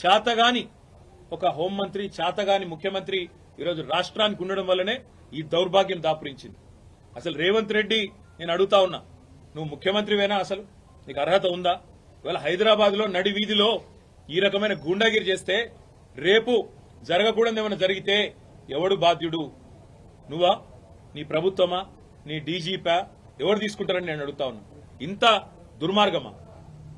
చేతగాని ఒక హోంమంత్రి చేతగాని ముఖ్యమంత్రి ఈరోజు రాష్ట్రానికి ఉండడం వల్లనే ఈ దౌర్భాగ్యం దాపురించింది. అసలు రేవంత్ రెడ్డి నేను అడుగుతా ఉన్నా నువ్వు ముఖ్యమంత్రివేనా అసలు? నీకు అర్హత ఉందా? ఇవాళ హైదరాబాద్లో నడి వీధిలో ఈ రకమైన గూండాగిరి చేస్తే రేపు జరగకూడదు ఏమైనా జరిగితే ఎవడు బాధ్యుడు? నువ్వా? నీ ప్రభుత్వమా? నీ డీజీపా? ఎవరు తీసుకుంటారని నేను అడుగుతా ఉన్నా. ఇంత దుర్మార్గమా?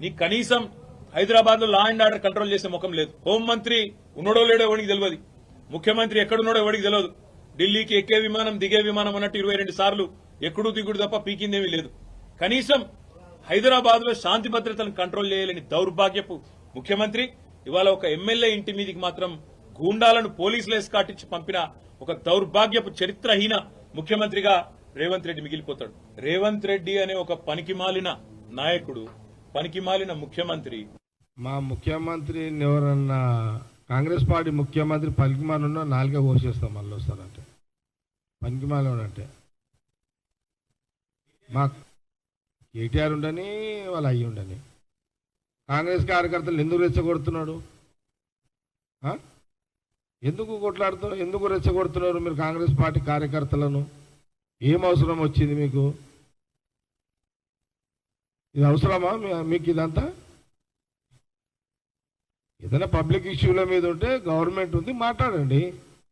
నీ కనీసం హైదరాబాద్లో లా అండ్ ఆర్డర్ కంట్రోల్ చేసే ముఖం లేదు. హోంమంత్రి ఉన్నడో లేడో ఎవరికి తెలియదు. ముఖ్యమంత్రి ఎక్కడున్నాడో ఎవరికి తెలియదు. ఢిల్లీకి ఎక్కే విమానం దిగే విమానం అన్నట్టు ఇరవై రెండు సార్లు ఎక్కడూ దిగుడు తప్ప పీకిందేమీ లేదు. కనీసం హైదరాబాద్లో శాంతి భద్రతలను కంట్రోల్ చేయలేని దౌర్భాగ్యపు ముఖ్యమంత్రి ఇవాళ ఒక ఎమ్మెల్యే ఇంటి మీదికి మాత్రం గూండాలను పోలీసులు ఎస్కాటించి పంపిన ఒక దౌర్భాగ్యపు చరిత్రహీన ముఖ్యమంత్రిగా రేవంత్ రెడ్డి మిగిలిపోతాడు. రేవంత్ రెడ్డి అనే ఒక పనికిమాలిన నాయకుడు పనికిమాలిన ముఖ్యమంత్రి మా ముఖ్యమంత్రిని ఎవరన్నా కాంగ్రెస్ పార్టీ ముఖ్యమంత్రి పనికిమాలి ఉన్నా నాలుగే కోసేస్తాం మళ్ళీ వస్తారంటే పనికిమాలు అంటే? మా కేటీఆర్ ఉండని వాళ్ళు అయ్యి ఉండని. కాంగ్రెస్ కార్యకర్తలు ఎందుకు రెచ్చగొడుతున్నాడు? ఎందుకు కొట్లాడుతున్నారు ఎందుకు రెచ్చగొడుతున్నారు మీరు కాంగ్రెస్ పార్టీ కార్యకర్తలను? ఏం అవసరం వచ్చింది మీకు? ఇది అవసరమా మీ- మీకు ఇదంతా? ఏదైనా పబ్లిక్ ఇష్యూల మీద ఉంటే గవర్నమెంట్ ఉంది మాట్లాడండి.